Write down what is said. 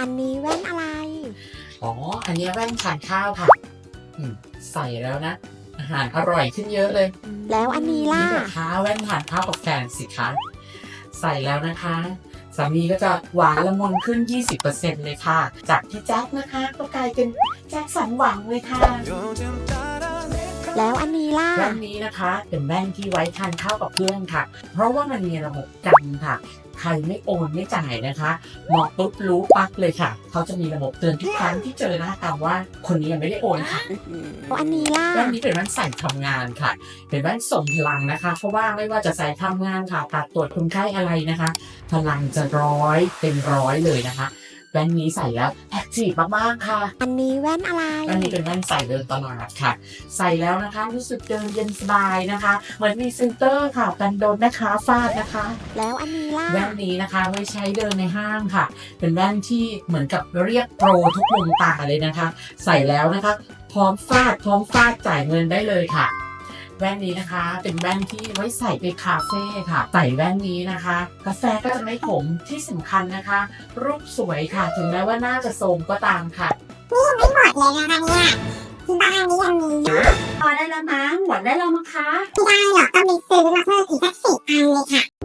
อันนี้แว่นอะไร อ๋อ อันนี้แว่นทานข้าวค่ะอืมใส่แล้วนะ อาหารอร่อยขึ้นเยอะเลยแล้วอันนี้ล่ะ นี่กับข้าวแว่นทานข้าวกับแฟนสิคะ ใส่แล้วนะคะ สามีก็จะหวานละมุนขึ้น 20%เลยค่ะ จากที่แจ็คนะคะ ก็กลายเป็นแจ็คสันหวังเลยค่ะแล้วอันนี้ล่ะ แว่นนี้นะคะ เป็นแว่นที่ไว้ทานข้าวกับเพื่อนค่ะ เพราะว่ามันมีระบบกันค่ะ ใครไม่โอนไม่จ่ายนะคะมองปุ๊บรู้ปั๊บเลยค่ะ เขาจะมีระบบเตือนทุกครั้งที่เจอหน้าตามว่าคนนี้ยังไม่ได้โอนค่ะแล้วอันนี้ล่ะ แว่นนี้เป็นแว่นใส่ทำงานค่ะ เป็นแว่นส่งพลังนะคะ เพราะว่าไม่ว่าจะใส่ทำงานค่ะตัดตรวจคนไข้อะไรนะคะ พลังจะร้อยเป็นร้อยเลยนะคะ แว่นนี้ใส่แล้วแอคทีฟมากๆค่ะ อันนี้แว่นอะไรแว่นนี้เป็นแว่นใส่เดินตลาดค่ะ ใส่แล้วนะคะรู้สึกเดินเย็นสบายนะคะ เหมือนมีเซนเตอร์ค่ะกันโดนนะคะฟาดนะคะ แล้วอันนี้ล่ะ แว่นนี้นะคะไว้ใช้เดินในห้างค่ะ เป็นแว่นที่เหมือนกับเรียกโปรทุกมุมตาเลยนะคะ ใส่แล้วนะคะ พร้อมฟาดพร้อมฟาดจ่ายเงินได้เลยค่ะ แว่นนี้นะคะ เป็นแว่นที่ไว้ใส่ไปคาเฟ่ค่ะ ใส่แว่นนี้นะคะ กาแฟก็จะไม่ขมที่สำคัญนะคะ รูปสวยค่ะ ถึงแม้ว่าหน้าจะโทรมก็ตามค่ะไม่หมดเลยนะคะเนี่ยที่บ้านนี้ยังมีเยอะพอได้แล้วมั้งหมดได้แล้วมั้งคะ ไม่ได้หรอกต้องไปซื้อมาเพิ่มอีกสักสิบอันเลยค่ะ